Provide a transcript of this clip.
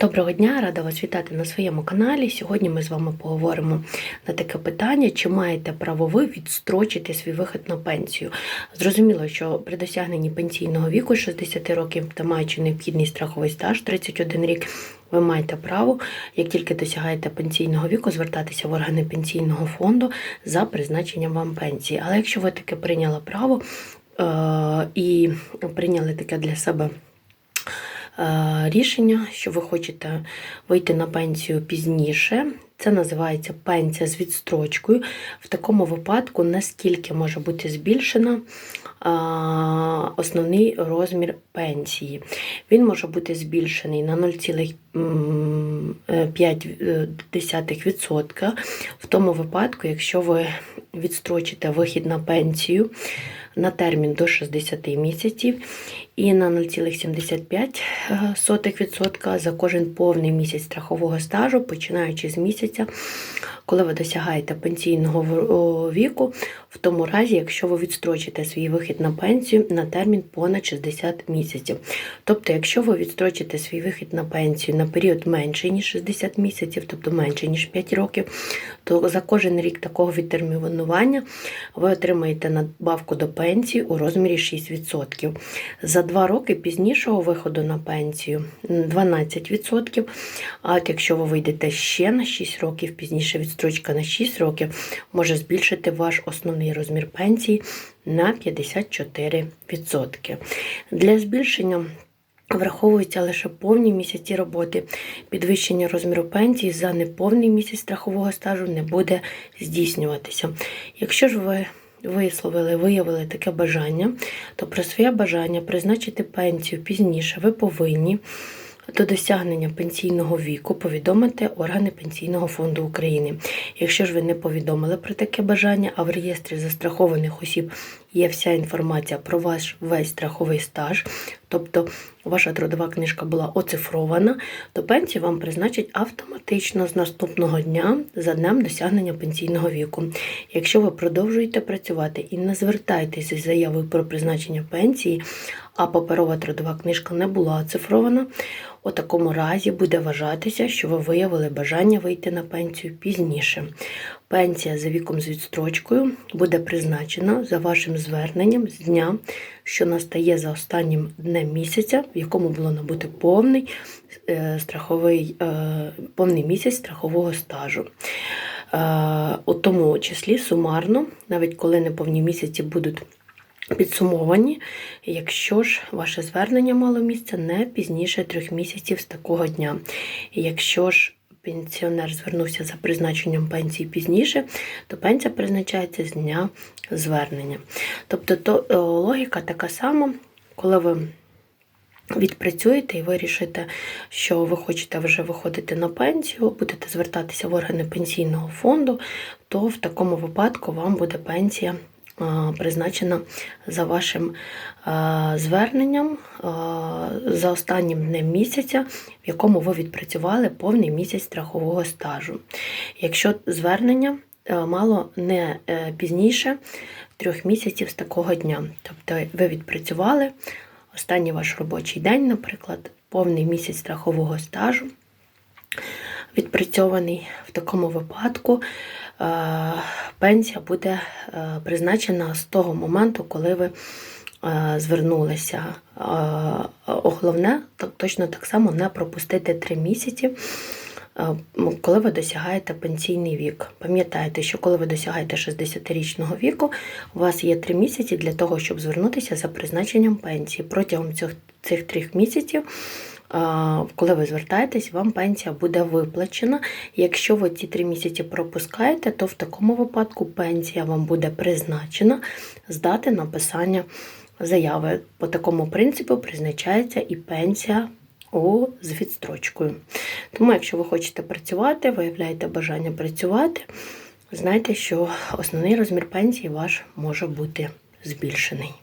Доброго дня, рада вас вітати на своєму каналі. Сьогодні ми з вами поговоримо на таке питання, чи маєте право ви відстрочити свій вихід на пенсію. Зрозуміло, що при досягненні пенсійного віку 60 років та маючи необхідний страховий стаж 31 рік, ви маєте право, як тільки досягаєте пенсійного віку, звертатися в органи пенсійного фонду за призначенням вам пенсії. Але якщо ви таке прийняли право е- і прийняли таке для себе рішення, що ви хочете вийти на пенсію пізніше. Це називається пенсія з відстрочкою. В такому випадку наскільки може бути збільшена основний розмір пенсії. Він може бути збільшений на 0,5% в тому випадку, якщо ви відстрочите вихід на пенсію на термін до 60 місяців і на 0,75% за кожен повний місяць страхового стажу, починаючи з місяця, коли ви досягаєте пенсійного віку, в тому разі, якщо ви відстрочите свій вихід на пенсію на термін понад 60 місяців. Тобто, якщо ви відстрочите свій вихід на пенсію на період менший, ніж 60 місяців, тобто менше, ніж 5 років, то за кожен рік такого відтермінування ви отримаєте надбавку до пенсії у розмірі 6%. За 2 роки пізнішого виходу на пенсію 12%. А якщо ви вийдете ще на 6 років, пізніше відстрочка на 6 років, може збільшити ваш основний розмір пенсії на 54%. Для збільшення Враховуються лише повні місяці роботи. Підвищення розміру пенсії за неповний місяць страхового стажу не буде здійснюватися. Якщо ж ви висловили, виявили таке бажання, то про своє бажання призначити пенсію пізніше ви повинні до досягнення пенсійного віку повідомити органи Пенсійного фонду України. Якщо ж ви не повідомили про таке бажання, а в реєстрі застрахованих осіб є вся інформація про ваш весь страховий стаж, тобто ваша трудова книжка була оцифрована, то пенсію вам призначать автоматично з наступного дня за днем досягнення пенсійного віку. Якщо ви продовжуєте працювати і не звертайтеся з заявою про призначення пенсії, а паперова трудова книжка не була оцифрована, у такому разі буде вважатися, що ви виявили бажання вийти на пенсію пізніше. Пенсія за віком з відстрочкою буде призначена за вашим зверненням з дня, що настає за останнім днем місяця, в якому було набути повний е, страховий, е, повний місяць страхового стажу. Е, у тому числі сумарно, навіть коли неповні місяці будуть підсумовані, якщо ж ваше звернення мало місце не пізніше трьох місяців з такого дня. Якщо ж пенсіонер звернувся за призначенням пенсії пізніше, то пенсія призначається з дня звернення. Тобто то, е, логіка така сама, коли ви відпрацюєте і вирішите, що ви хочете вже виходити на пенсію, будете звертатися в органи пенсійного фонду, то в такому випадку вам буде пенсія призначена за вашим зверненням за останнім днем місяця, в якому ви відпрацювали повний місяць страхового стажу. Якщо звернення мало не е, пізніше трьох місяців з такого дня, тобто ви відпрацювали останній ваш робочий день, наприклад, повний місяць страхового стажу. Відпрацьований в такому випадку Е, пенсія буде е, призначена з того моменту, коли ви е, звернулися. Головне, так точно так само не пропустити 3 місяці. Коли ви досягаєте пенсійний вік. Пам'ятайте, що коли ви досягаєте 60-річного віку, у вас є 3 місяці для того, щоб звернутися за призначенням пенсії. Протягом цих цих трьох місяців коли ви звертаєтесь, вам пенсія буде виплачена. Якщо ви ці три місяці пропускаєте, то в такому випадку пенсія вам буде призначена з дати написання заяви. По такому принципу призначається і пенсія у, з відстрочкою. Тому, якщо ви хочете працювати, виявляєте бажання працювати, знайте, що основний розмір пенсії ваш може бути збільшений.